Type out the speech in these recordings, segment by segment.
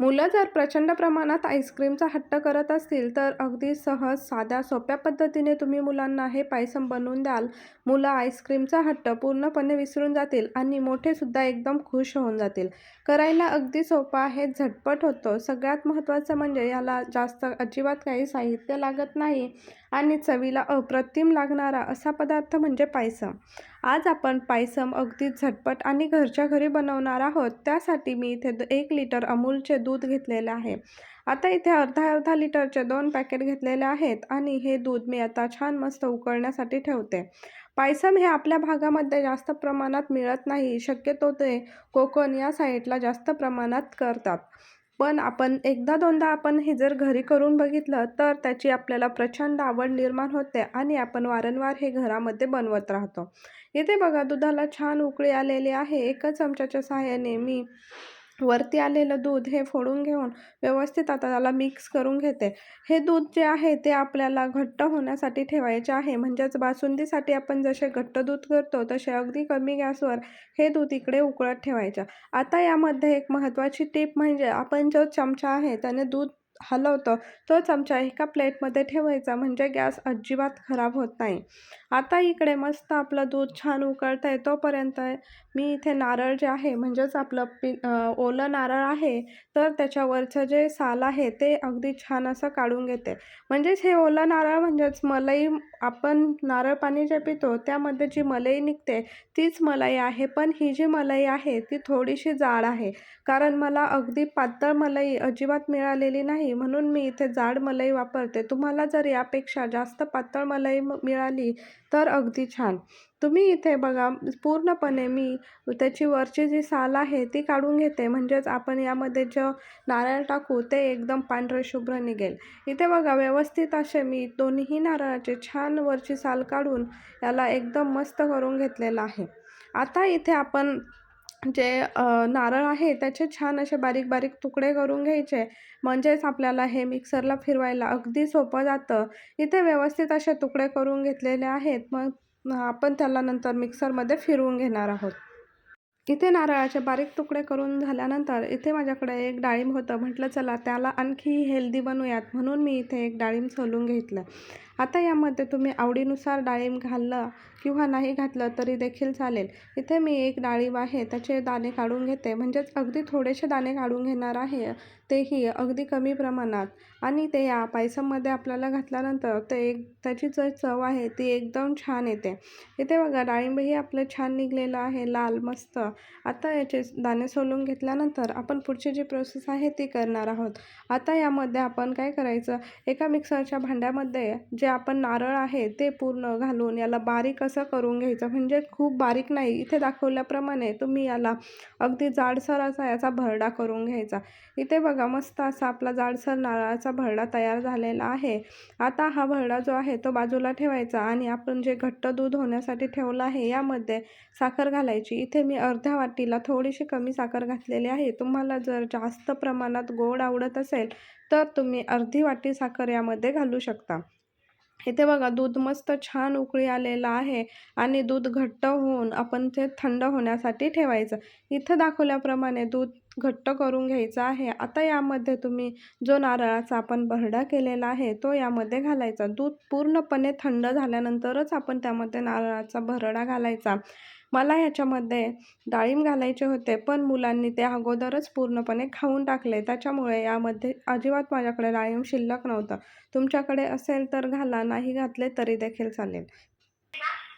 मुलं जर प्रचंड प्रमाणात आईस्क्रीमचा हट्ट करत असतील तर अगदी सहज साध्या सोप्या पद्धतीने तुम्ही मुलांना हे पायसम बनवून द्याल. मुलं आईस्क्रीमचा हट्ट पूर्णपणे विसरून जातील आणि मोठेसुद्धा एकदम खुश होऊन जातील. करायला अगदी सोपा आहे झटपट होतो. सगळ्यात महत्त्वाचं म्हणजे याला जास्त अजिबात काही साहित्य लागत नाही आणि चवीला अप्रतिम लागणारा असा पदार्थ म्हणजे पायसम. आज आपण पायसम अगदी झटपट आणि घरच्या घरी बनवणार आहोत. त्यासाठी मी इथे द- एक लिटर अमूलचे दूध घेतलेले आहे. आता इथे अर्धा अर्धा लिटरचे दोन पॅकेट घेतलेले आहेत आणि हे दूध मी आता छान मस्त उकळण्यासाठी ठेवते. पायसम हे आपल्या भागामध्ये जास्त प्रमाणात मिळत नाही. शक्यतो ते कोकण या साईडला जास्त प्रमाणात करतात. पण आपण एकदा दोनदा आपण हे जर घरी करून बघितलं तर त्याची आपल्याला प्रचंड आवड निर्माण होते आणि आपण वारंवार हे घरामध्ये बनवत राहतो. इथे बघा दुधाला छान उकळी आलेली आहे. एका चमच्याच्या सहाय्याने मी वरती आलेलं दूध हे फोडून घेऊन व्यवस्थित आता त्याला मिक्स करून घेते. हे दूध जे आहे ते आपल्याला घट्ट होण्यासाठी ठेवायचे आहे. म्हणजेच बासुंदीसाठी आपण जसे घट्ट दूध करतो तसे अगदी कमी गॅसवर हे दूध इकडे उकळत ठेवायचं. आता यामध्ये एक महत्त्वाची टीप म्हणजे आपण जो चमचा आहे त्याने दूध हलवतो तो चमचा एका प्लेटमध्ये ठेवायचा. म्हणजे गॅस अजिबात खराब होत नाही. आता इकडे मस्त आपलं दूध छान उकळतं आहे तोपर्यंत मी इथे नारळ जे आहे म्हणजेच आपलं पि ओलं नारळ आहे तर त्याच्यावरचं जे साल आहे ते अगदी छान असं काढून घेते. म्हणजेच हे ओलं नारळ म्हणजेच मलाई आपण नारळ पाणी जे पितो त्यामध्ये जी मलाई निघते तीच मलाई आहे. पण ही जी मलाई आहे ती थोडीशी जाड आहे. कारण मला अगदी पातळ मलाई अजिबात मिळालेली नाही म्हणून मी इथे जाड मलाई वापरते. तुम्हाला जर यापेक्षा जास्त पातळ मलाई म- मिळाली तर अगदी छान. तुम्ही इथे बघा पूर्णपणे मी त्याची वरची जी साल आहे ती काढून घेते. म्हणजेच आपण यामध्ये जे नारळ टाकू ते एकदम पांढरे शुभ्र निघेल. इथे बघा व्यवस्थित असे मी दोन्ही नारळाचे छान वरची साल काढून याला एकदम मस्त करून घेतलेलं आहे. आता इथे आपण जे नारळ आहे त्याचे छान असे बारीक बारीक तुकडे करून घ्यायचे. म्हणजेच आपल्याला हे मिक्सरला फिरवायला अगदी सोपं जातं. इथे व्यवस्थित असे तुकडे करून घेतलेले आहेत. मग आपण त्याला नंतर मिक्सरमध्ये फिरवून घेणार आहोत. इथे नारळाचे बारीक तुकडे करून झाल्यानंतर इथे माझ्याकडे एक डाळिंब होतं. म्हटलं चला त्याला आणखी हेल्दी बनवूयात. म्हणून मी इथे एक डाळिंब सोलून घेतलं. आता यामध्ये तुम्ही आवडीनुसार डाळिंब घाललं किंवा नाही घातलं तरी देखील चालेल. इथे मी एक डाळिंब आहे त्याचे दाणे काढून घेते. म्हणजेच अगदी थोडेसे दाणे काढून घेणार आहे तेही अगदी कमी प्रमाणात. आणि ते या पायसममध्ये आपल्याला घातल्यानंतर ते एक त्याची जी चव आहे ती एकदम छान येते. इथे बघा डाळिंबही आपलं छान निघलेलं आहे लाल मस्त. आता याचे दाणे सोलून घेतल्यानंतर आपण पुढची जी प्रोसेस आहे ती करणार आहोत. आता यामध्ये आपण काय करायचं? एका मिक्सरच्या भांड्यामध्ये जे जे आपण नारळ आहे ते पूर्ण घालून याला बारीक असं करून घ्यायचं. म्हणजे खूप बारीक नाही इथे दाखवल्याप्रमाणे तुम्ही याला अगदी जाडसर असा याचा भरडा करून घ्यायचा. इथे बघा मस्त असा आपला जाडसर नारळाचा भरडा तयार झालेला आहे. आता हा भरडा जो आहे तो बाजूला ठेवायचा आणि आपण जे घट्ट दूध होण्यासाठी ठेवलं आहे यामध्ये साखर घालायची. इथे मी अर्ध्या वाटीला थोडीशी कमी साखर घातलेली आहे. तुम्हाला जर जास्त प्रमाणात गोड आवडत असेल तर तुम्ही अर्धी वाटी साखर यामध्ये घालू शकता. इथे बघा दूध मस्त छान उकळी आलेलं आहे आणि दूध घट्ट होऊन आपण ते थंड होण्यासाठी ठेवायचं. इथं दाखवल्याप्रमाणे दूध घट्ट करून घ्यायचं आहे. आता यामध्ये तुम्ही जो नारळाचा आपण भरडा केलेला आहे तो यामध्ये घालायचा. दूध पूर्णपणे थंड झाल्यानंतरच आपण त्यामध्ये नारळाचा भरडा घालायचा. मला याच्यामध्ये डाळिंब घालायचे होते पण मुलांनी ते अगोदरच पूर्णपणे खाऊन टाकले. त्याच्यामुळे यामध्ये अजिबात माझ्याकडे डाळिंब शिल्लक नव्हतं. तुमच्याकडे असेल तर घाला नाही घातले तरी देखील चालेल.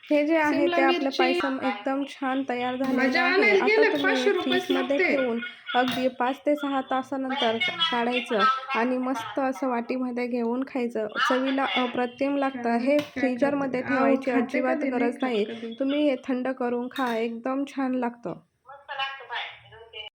हे जे आहे ते आपलं. पायसम एकदम छान तयार झालेलं आहे आता तुम्ही फ्रीजमध्ये. ठेवून अगदी पाच ते सहा तासानंतर काढायचं आणि मस्त असं वाटीमध्ये घेऊन खायचं चवीला अप्रतिम लागतं हे फ्रीजरमध्ये ठेवायची अजिबात गरज नाही. तुम्ही हे थंड करून खा एकदम छान लागतं